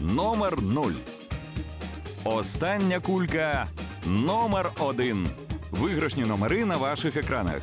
Номер 0. Остання кулька номер 1. Виграшні номери на ваших екранах.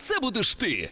це будеш ти.